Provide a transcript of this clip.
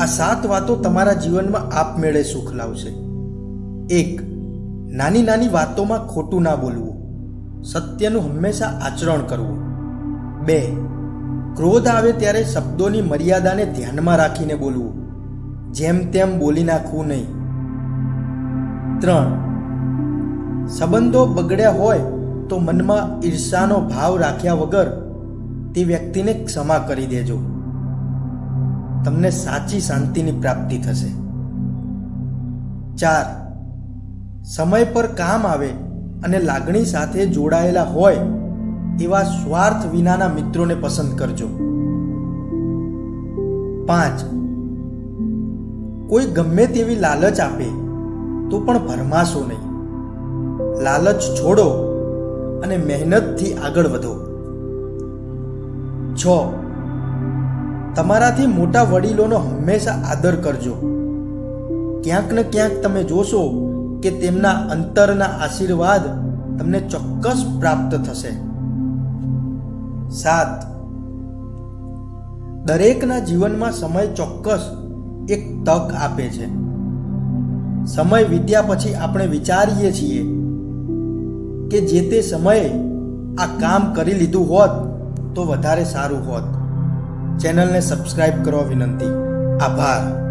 આ સાત વાતો તમારા જીવનમાં આપમેળે સુખ લાવશે. એક, નાની નાની વાતોમાં ખોટું ના બોલવું. સત્યનું હંમેશા આચરણ કરવું. બે, ક્રોધ આવે ત્યારે શબ્દોની મર્યાદાને ધ્યાનમાં રાખીને બોલવું. જેમ તેમ બોલી નાખવું નહીં. ત્રણ, સંબંધો બગડ્યા હોય તો મનમાં ઈર્ષાનો ભાવ રાખ્યા વગર તે વ્યક્તિને ક્ષમા કરી દેજો. તમને સાચી શાંતિની પ્રાપ્તિ થશે. ચાર, સમય પર કામ આવે અને લાગણી સાથે જોડાયેલા હોય એવા સ્વાર્થ વિનાના મિત્રોને પસંદ કરજો. પાંચ, કોઈ ગમે તેવી લાલચ આપે તો પણ ભરમાશો નહીં. લાલચ છોડો અને મહેનતથી આગળ વધો. છ તમારાથી મોટા વડીલોનો હંમેશા આદર કરજો. ક્યાંક ને ક્યાંક તમે જોશો કે તેમના અંતરના આશીર્વાદ તમને ચોક્કસ પ્રાપ્ત થશે. સાત. દરેકના જીવનમાં સમય ચોક્કસ એક તક આપે છે. સમય વીત્યા પછી આપણે વિચારીએ છીએ કે જે તે સમયે આ કામ કરી લીધું હોત તો વધારે સારું હોત. ચેનલને સબસ્ક્રાઇબ કરવા વિનંતી. આભાર.